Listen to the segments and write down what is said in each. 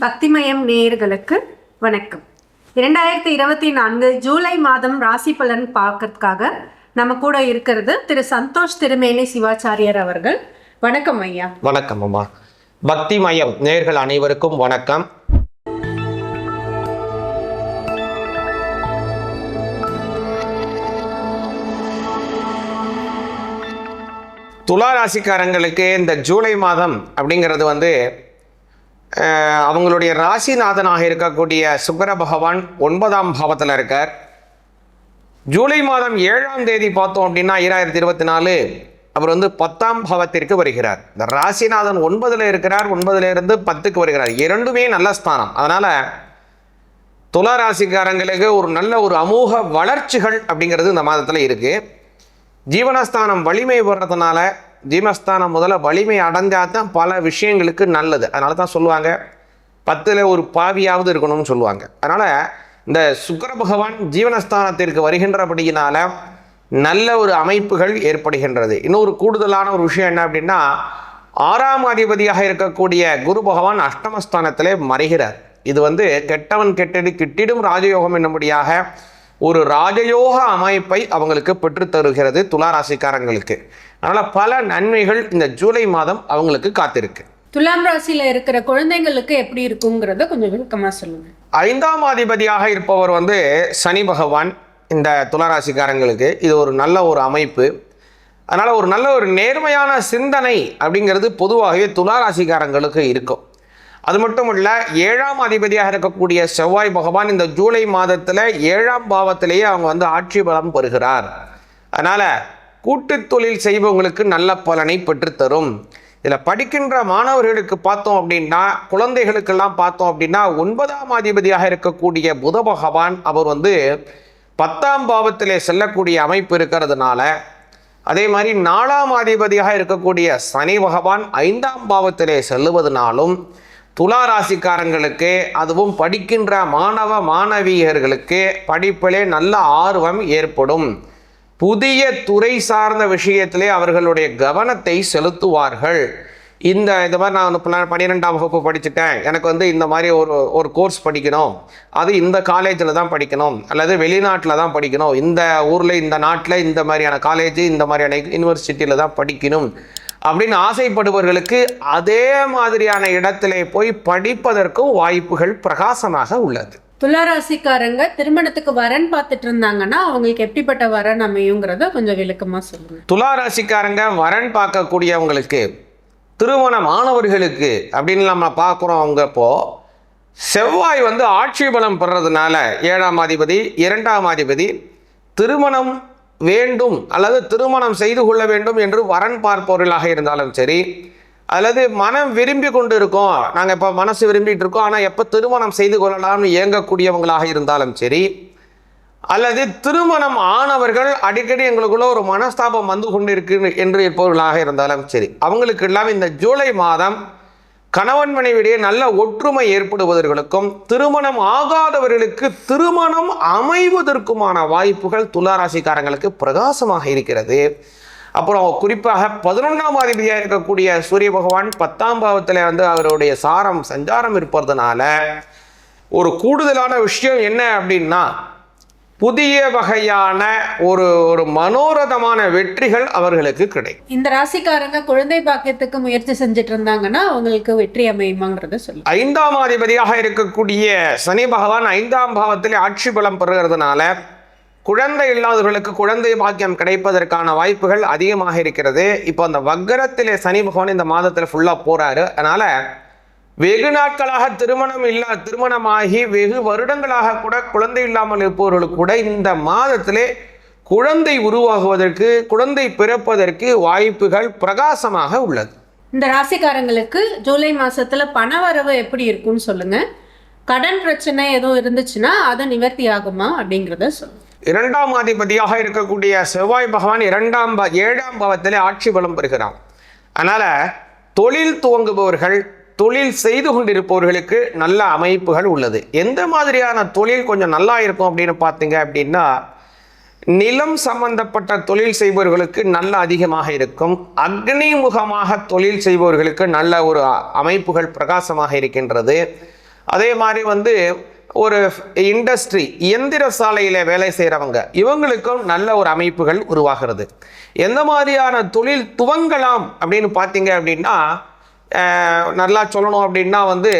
பக்திமயம் நேயர்களுக்கு வணக்கம். இரண்டாயிரத்தி இருபத்தி நான்கு ஜூலை மாதம் ராசி பலன் பார்க்கறதுக்காக நம்ம கூட இருக்கிறது திரு சந்தோஷ் திருமேனி சிவாச்சாரியர் அவர்கள். வணக்கம் ஐயா. வணக்கம் அம்மா. பக்தி மயம் நேர்கள் அனைவருக்கும் வணக்கம். துலா ராசிக்காரங்களுக்கு இந்த ஜூலை மாதம் அப்படிங்கிறது வந்து அவங்களுடைய ராசிநாதனாக இருக்கக்கூடிய சுக்கர பகவான் ஒன்பதாம் பாவத்தில் இருக்கார். ஜூலை மாதம் ஏழாம் தேதி பார்த்தோம் அப்படின்னா ஈராயிரத்தி இருபத்தி நாலு அவர் வந்து பத்தாம் பாவத்திற்கு வருகிறார். இந்த ராசிநாதன் ஒன்பதில் இருக்கிறார் ஒன்பதுல இருந்து பத்துக்கு வருகிறார். இரண்டுமே நல்ல ஸ்தானம். அதனால் துலா ராசிக்காரங்களுக்கு ஒரு நல்ல ஒரு அமோக வளர்ச்சிகள் அப்படிங்கிறது இந்த மாதத்தில் இருக்குது ஜீவனஸ்தானம் வலிமை வர்றதுனால ஜீவனஸ்தானம் முதல்ல வலிமை அடைஞ்சால் தான் பல விஷயங்களுக்கு நல்லது. அதனால தான் சொல்லுவாங்க பத்தில் ஒரு பாவியாவது இருக்கணும்னு சொல்லுவாங்க. அதனால் இந்த சுக்கர பகவான் ஜீவனஸ்தானத்திற்கு வருகின்றபடியினால நல்ல ஒரு அமைப்புகள் ஏற்படுகின்றது. இன்னொரு கூடுதலான ஒரு விஷயம் என்ன அப்படின்னா ஆறாம் அதிபதியாக இருக்கக்கூடிய குரு பகவான் அஷ்டமஸ்தானத்திலே மறைகிறார். இது வந்து கெட்டவன் கெட்டடி கிட்டிடும் ராஜயோகம் என்னும்படியாக ஒரு ராஜயோக அமைப்பை அவங்களுக்கு பெற்றுத்தருகிறது தருகிறது துலா ராசிக்காரங்களுக்கு அதனால் பல நன்மைகள் இந்த ஜூலை மாதம் அவங்களுக்கு காத்திருக்கு. துலாம் ராசியில இருக்கிற குழந்தைங்களுக்கு எப்படி இருக்குங்கிறத கொஞ்சம் விளக்கமா சொல்லுங்க. ஐந்தாம் அதிபதியாக இருப்பவர் வந்து சனி பகவான் இந்த துளாராசிக்காரங்களுக்கு இது ஒரு நல்ல ஒரு அமைப்பு. அதனால் ஒரு நல்ல ஒரு நேர்மையான சிந்தனை அப்படிங்கிறது பொதுவாகவே துளாராசிக்காரங்களுக்கு இருக்கும். அது மட்டும் இல்லை ஏழாம் அதிபதியாக இருக்கக்கூடிய செவ்வாய் பகவான் இந்த ஜூலை மாதத்தில் ஏழாம் பாவத்திலேயே அவங்க வந்து ஆட்சி பலம் பெறுகிறார். அதனால் கூட்டுத் தொழில் செய்பவங்களுக்கு நல்ல பலனை பெற்றுத்தரும். இதில் படிக்கின்ற மாணவர்களுக்கு பார்த்தோம் அப்படின்னா குழந்தைகளுக்கெல்லாம் பார்த்தோம் அப்படின்னா ஒன்பதாம் அதிபதியாக இருக்கக்கூடிய புத பகவான் அவர் வந்து பத்தாம் பாவத்திலே செல்லக்கூடிய அமைப்பு இருக்கிறதுனால அதே மாதிரி நாலாம் அதிபதியாக இருக்கக்கூடிய சனி பகவான் ஐந்தாம் பாவத்திலே செல்லுவதனாலும் துலா ராசிக்காரங்களுக்கு அதுவும் படிக்கின்ற மாணவ மாணவியர்களுக்கு படிப்பிலே நல்ல ஆர்வம் ஏற்படும். புதிய துறை சார்ந்த விஷயத்திலே அவர்களுடைய கவனத்தை செலுத்துவார்கள். இந்த இந்த மாதிரி நான் வந்து பன்னிரெண்டாம் வகுப்பு படிச்சுட்டேன். எனக்கு வந்து இந்த மாதிரி ஒரு ஒரு கோர்ஸ் படிக்கணும். அது இந்த காலேஜில் தான் படிக்கணும். அல்லது வெளிநாட்டில் தான் படிக்கணும். இந்த ஊரில் இந்த நாட்டில் இந்த மாதிரியான காலேஜ் இந்த மாதிரியான யூனிவர்சிட்டியில் தான் படிக்கணும். அப்படின்னு ஆசைப்படுபவர்களுக்கு அதே மாதிரியான இடத்திலே போய் படிப்பதற்கும் வாய்ப்புகள் பிரகாசமாக உள்ளது. துளாராசிக்காரங்க திருமணத்துக்கு வரன் பார்த்துட்டு இருந்தாங்கன்னா அவங்களுக்கு எப்படிப்பட்ட வரன் அமையுங்கிறத கொஞ்சம் விளக்கமாக சொல்லுங்க. துளாராசிக்காரங்க வரன் பார்க்கக்கூடியவங்களுக்கு திருமண மாணவர்களுக்கு அப்படின்னு நம்ம பார்க்குறோம் அவங்கப்போ செவ்வாய் வந்து ஆட்சி பலம் பெறதுனால ஏழாம் அதிபதி இரண்டாம் அதிபதி திருமணம் வேண்டும் அல்லது திருமணம் செய்து கொள்ள வேண்டும் என்று வரன் பார்ப்பவர்களாக இருந்தாலும் சரி அல்லது மனம் விரும்பி கொண்டு இருக்கோம் நாங்கள் இப்போ மனசு விரும்பிட்டு இருக்கோம். ஆனால் எப்போ திருமணம் செய்து கொள்ளலாம்னு இயங்கக்கூடியவங்களாக இருந்தாலும் சரி அல்லது திருமணம் ஆனவர்கள் அடிக்கடி எங்களுக்குள்ள ஒரு மனஸ்தாபம் வந்து கொண்டு இருக்கு என்று இருப்பவர்களாக இருந்தாலும் சரி அவங்களுக்கு எல்லாம் இந்த ஜூலை மாதம் கணவன் மனைவிடையே நல்ல ஒற்றுமை ஏற்படுவதற்கும் திருமணம் ஆகாதவர்களுக்கு திருமணம் அமைவதற்குமான வாய்ப்புகள் துளாராசிக்காரங்களுக்கு பிரகாசமாக இருக்கிறது. அப்புறம் குறிப்பாக பதினொன்றாம் அதிபதியாக இருக்கக்கூடிய சூரிய பகவான் பத்தாம் பாவத்தில் வந்து அவருடைய சாரம் சஞ்சாரம் இருப்பதனால ஒரு கூடுதலான விஷயம் என்ன அப்படின்னா புதிய வகையான ஒரு ஒரு மனோரதமான வெற்றிகள் அவர்களுக்கு கிடைக்கும். இந்த ராசிக்காரங்க குழந்தை பாக்கியத்துக்கு முயற்சி செஞ்சுட்டு இருந்தாங்கன்னா அவங்களுக்கு வெற்றி அமையுமாங்கிறத சொல்லுங்க. ஐந்தாம் அதிபதியாக இருக்கக்கூடிய சனி பகவான் ஐந்தாம் பாவத்திலே ஆட்சி பலம் பெறுகிறதுனால குழந்தை இல்லாதவர்களுக்கு குழந்தை பாக்கியம் கிடைப்பதற்கான வாய்ப்புகள் அதிகமாக இருக்கிறது. இப்போ அந்த வக்கரத்திலே சனி பகவான் இந்த மாதத்தில் ஃபுல்லாக போகிறாரு அதனால் வெகு நாட்களாக திருமணம் இல்லா திருமணமாகி வெகு வருடங்களாக கூட குழந்தை இல்லாமல் இருப்பவர்களுக்கு கூட இந்த மாதத்திலே குழந்தை உருவாகுவதற்கு குழந்தை பிறப்பதற்கு வாய்ப்புகள் பிரகாசமாக உள்ளது. இந்த ராசிக்காரங்களுக்கு ஜூலை மாசத்துல பணவரவு எப்படி இருக்கும்னு சொல்லுங்க. கடன் பிரச்சனை எதுவும் இருந்துச்சுன்னா அதை நிவர்த்தி ஆகுமா அப்படிங்கிறத சொல்லுங்க. இரண்டாம் அதிபதியாக இருக்கக்கூடிய செவ்வாய் பகவான் இரண்டாம் ப ஏழாம் பாவத்திலே ஆட்சி பலம் பெறுகிறான் அதனால் தொழில் துவங்குபவர்கள் தொழில் செய்து கொண்டிருப்பவர்களுக்கு நல்ல அமைப்புகள் உள்ளது. எந்த மாதிரியான தொழில் கொஞ்சம் நல்லா இருக்கும் அப்படின்னு பார்த்தீங்க அப்படின்னா நிலம் சம்பந்தப்பட்ட தொழில் செய்பவர்களுக்கு நல்ல அதிகமாக இருக்கும். அக்னிமுகமாக தொழில் செய்பவர்களுக்கு நல்ல ஒரு அமைப்புகள் பிரகாசமாக இருக்கின்றது. அதே மாதிரி வந்து ஒரு இண்டஸ்ட்ரி இயந்திர சாலையில் வேலை செய்கிறவங்க இவங்களுக்கும் நல்ல ஒரு அமைப்புகள் உருவாகிறது. எந்த மாதிரியான தொழில் துவங்கலாம் அப்படின்னு பார்த்தீங்க அப்படின்னா நல்லா சொல்லணும் அப்படின்னா வந்து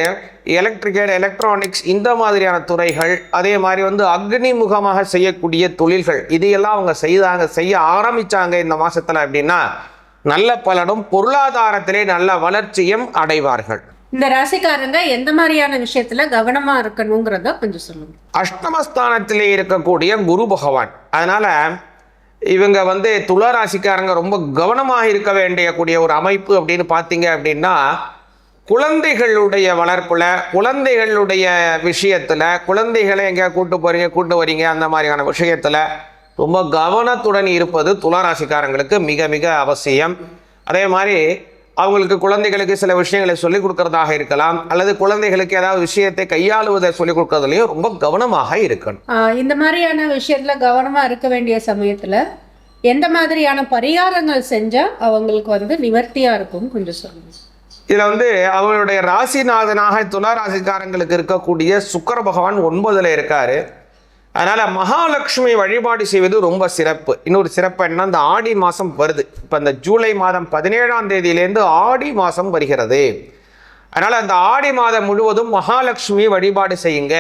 எலக்ட்ரிக்கல் எலக்ட்ரானிக்ஸ் இந்த மாதிரியான துறைகள் அதே மாதிரி வந்து அக்னிமுகமாக செய்யக்கூடிய தொழில்கள் இதையெல்லாம் அவங்க செய்தாங்க செய்ய ஆரம்பித்தாங்க இந்த மாதத்தில் அப்படின்னா நல்ல பலனும் பொருளாதாரத்திலே நல்ல வளர்ச்சியும் அடைவார்கள். இந்த ராசிக்காரங்க எந்த மாதிரியான விஷயத்துல கவனமா இருக்கணுங்கிறத கொஞ்சம் சொல்லுங்க. அஷ்டமஸ்தானத்திலே இருக்கக்கூடிய குரு பகவான். அதனால இவங்க வந்து துலா ராசிக்காரங்க ரொம்ப கவனமாக இருக்க வேண்டிய கூடிய ஒரு அமைப்பு அப்படின்னு பார்த்தீங்க அப்படின்னா குழந்தைகளுடைய வளர்ப்பில் குழந்தைகளுடைய விஷயத்தில் குழந்தைகளை எங்க கூட்டு போகிறீங்க கூட்டு வரீங்க அந்த மாதிரியான விஷயத்தில் ரொம்ப கவனத்துடன் இருப்பது துளாராசிக்காரங்களுக்கு மிக மிக அவசியம். அதே மாதிரி அவங்களுக்கு குழந்தைகளுக்கு சில விஷயங்களை சொல்லிக் கொடுக்கறதாக இருக்கலாம் அல்லது குழந்தைகளுக்கு ஏதாவது விஷயத்தை கையாளுவதை சொல்லிக் கொடுக்கறதுலையும் ரொம்ப கவனமாக இருக்கணும். இந்த மாதிரியான விஷயத்துல கவனமா இருக்க வேண்டிய சமயத்துல எந்த மாதிரியான பரிகாரங்கள் செஞ்சா அவங்களுக்கு வந்து நிவர்த்தியா இருக்கும் கொஞ்சம் சொல்லுங்க. இதில் வந்து அவங்களுடைய ராசிநாதனாக துலா ராசிக்காரங்களுக்கு இருக்கக்கூடிய சுக்கிர பகவான் ஒன்பதுல இருக்காரு. அதனால் மகாலட்சுமி வழிபாடு செய்வது ரொம்ப சிறப்பு. இன்னொரு சிறப்பு என்ன இந்த ஆடி மாதம் வருது. இப்போ இந்த ஜூலை மாதம் பதினேழாம் தேதியிலேருந்து ஆடி மாதம் வருகிறது. அதனால் அந்த ஆடி மாதம் முழுவதும் மகாலட்சுமி வழிபாடு செய்யுங்க.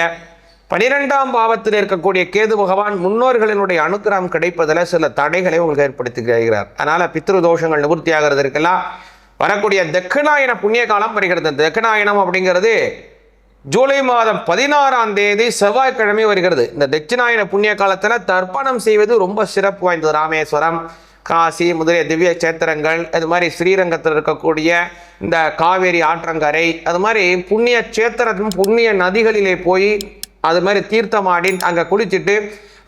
பனிரெண்டாம் பாவத்தில் இருக்கக்கூடிய கேது பகவான் முன்னோர்களினுடைய அனுக்கிரகம் கிடைப்பதில் சில தடைகளை உங்களுக்கு ஏற்படுத்திக்கிறார் அதனால் பித்ரு தோஷங்கள் நிவர்த்தி ஆகிறதுக்கெல்லாம் வரக்கூடிய தட்சிணாயன புண்ணிய காலம் வருகிறது. தட்சிணாயனம் அப்படிங்கிறது ஜூலை மாதம் பதினாறாம் தேதி செவ்வாய்க்கிழமை வருகிறது. இந்த தட்சிணாயன புண்ணிய காலத்தில் தர்ப்பணம் செய்வது ரொம்ப சிறப்பு வாய்ந்தது. ராமேஸ்வரம் காசி முதலிய திவ்ய சேத்திரங்கள் அது மாதிரி ஸ்ரீரங்கத்தில் இருக்கக்கூடிய இந்த காவேரி ஆற்றங்கரை அது மாதிரி புண்ணிய சேத்திரம் புண்ணிய நதிகளிலே போய் அது மாதிரி தீர்த்தமாடி அங்கே குளிச்சுட்டு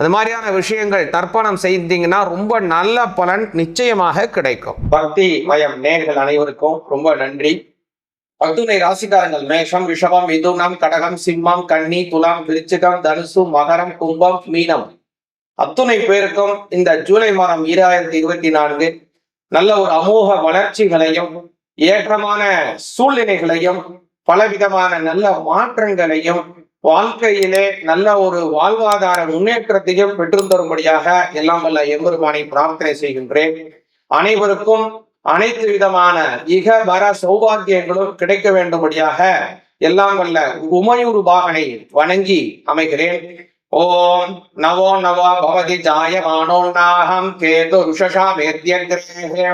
அது மாதிரியான விஷயங்கள் தர்ப்பணம் செய்தீங்கன்னா ரொம்ப நல்ல பலன் நிச்சயமாக கிடைக்கும். பக்தி மயம் நேர்கள் அனைவருக்கும் ரொம்ப நன்றி. பத்துனை ராசிக்காரங்கள் மேஷம் ரிஷபம் மிதுனம் கடகம் சிம்மம் கன்னி துலாம் விருச்சிகம் தனுசு மகரம் கும்பம் மீனம். அத்துணை பேருக்கும் இந்த ஜூலை மாதம் ஈராயிரத்தி இருபத்தி நான்கு நல்ல ஒரு அமோக வளர்ச்சிகளையும் ஏற்றமான சூழ்நிலைகளையும் பலவிதமான நல்ல மாற்றங்களையும் வாழ்க்கையிலே நல்ல ஒரு வாழ்வாதார முன்னேற்றத்தையும் பெற்று தரும்படியாக எல்லாம் வல்ல எம்பெருமானை பிரார்த்தனை செய்கின்றேன். அனைவருக்கும் அனைத்து விதமான இக வர சௌபாகியங்களும் கிடைக்க வேண்டும்படியாக எல்லாம் வல்ல உமையூர் பாகனை வணங்கி அமைகிறேன். ஓம் நவோ நவோ பவதி ஜாயமானோன்னாகம் நாகம் கேது ருஷஷா வேத்யங்கிரே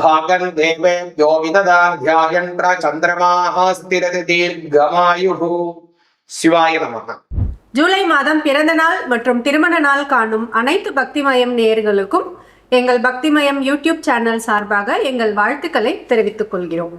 பாகன் தேவே யோவிததாத்யாயன்ற சந்திரமாஹா ஸ்திரதி தீர்க்கமாயுகு. சிவாய நமக ஜூலை மாதம் பிறந்த நாள் மற்றும் திருமண நாள் காணும் அனைத்து பக்திமயம் நேர்களுக்கும் எங்கள் பக்திமயம் யூடியூப் சேனல் சார்பாக எங்கள் வாழ்த்துக்களை தெரிவித்துக் கொள்கிறோம்.